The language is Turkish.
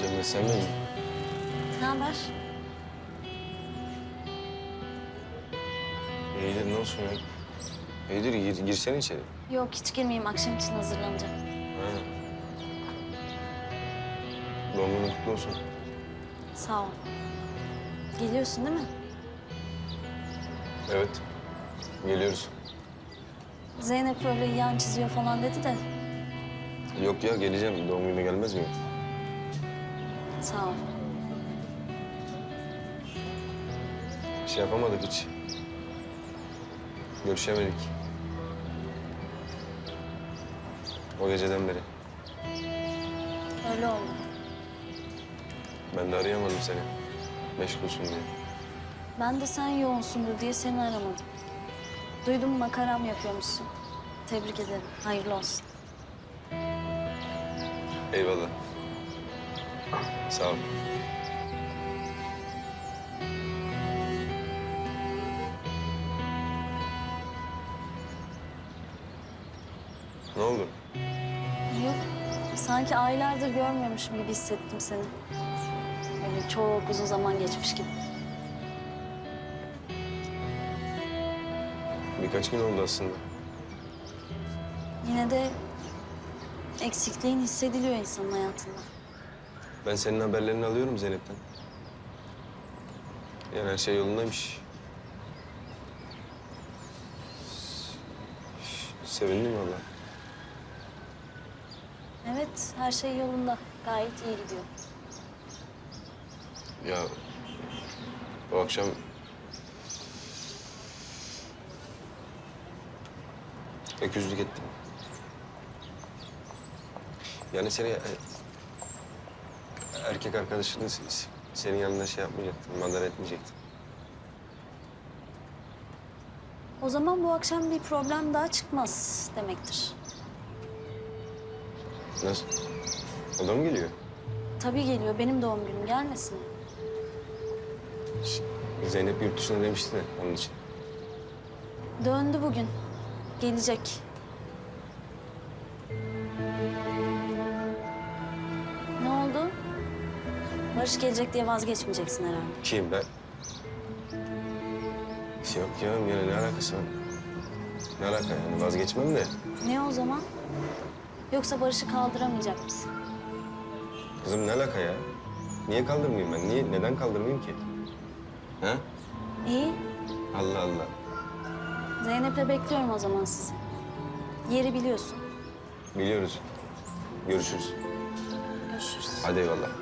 Evet sen de Ne haber? İyidir ne olsun ya. İyidir gir, girsene içeri. Yok hiç girmeyeyim. Akşam için hazırlanacağım. Ha. Doğum günün kutlu olsun. Sağ ol. Geliyorsun değil mi? Evet. Geliyoruz. Zeynep böyle yan çiziyor falan dedi de. Yok ya geleceğim. Doğum gününe gelmez miyim? Sağ ol. Şey yapamadık hiç. Görüşemedik. O geceden beri. Öyle oldu. Ben de arayamadım seni. Meşgulsün diye. Ben de sen yoğunsundur diye seni aramadım. Duydum makaram yapıyormuşsun. Tebrik ederim. Hayırlı olsun. Eyvallah. Sağ ol. Ne oldu? Yok. Sanki aylardır görmüyormuşum gibi hissettim seni. Böyle çok uzun zaman geçmiş gibi. Birkaç gün oldu aslında. Yine de eksikliğin hissediliyor insanın hayatında. Ben senin haberlerini alıyorum Zeynep'ten. Yani her şey yolundaymış. Sevindim valla. Evet, her şey yolunda. Gayet iyi gidiyor. Ya o akşam öküzlük ettim. Yani seni erkek arkadaşını s- s- senin yanında şey yapmayacaktım, madar etmeyecektim. O zaman bu akşam bir problem daha çıkmaz demektir. Nasıl? O da mı geliyor? Tabii geliyor. Benim doğum günüm gelmesin. Ş- Zeynep yurt dışına demişti de onun için. Döndü bugün. Gelecek. Barış gelecek diye vazgeçmeyeceksin herhalde. Kim ben? Yok ya yani ne alakası var? Ne alaka yani vazgeçmem de. Ne o zaman? Yoksa Barış'ı kaldıramayacak mısın? Kızım ne alaka ya? Niye kaldırmayayım ben? Niye, neden kaldırmayayım ki? Ha? İyi. Allah Allah. Zeynep'le bekliyorum o zaman sizi. Yeri biliyorsun. Biliyoruz. Görüşürüz. Görüşürüz. Hadi eyvallah.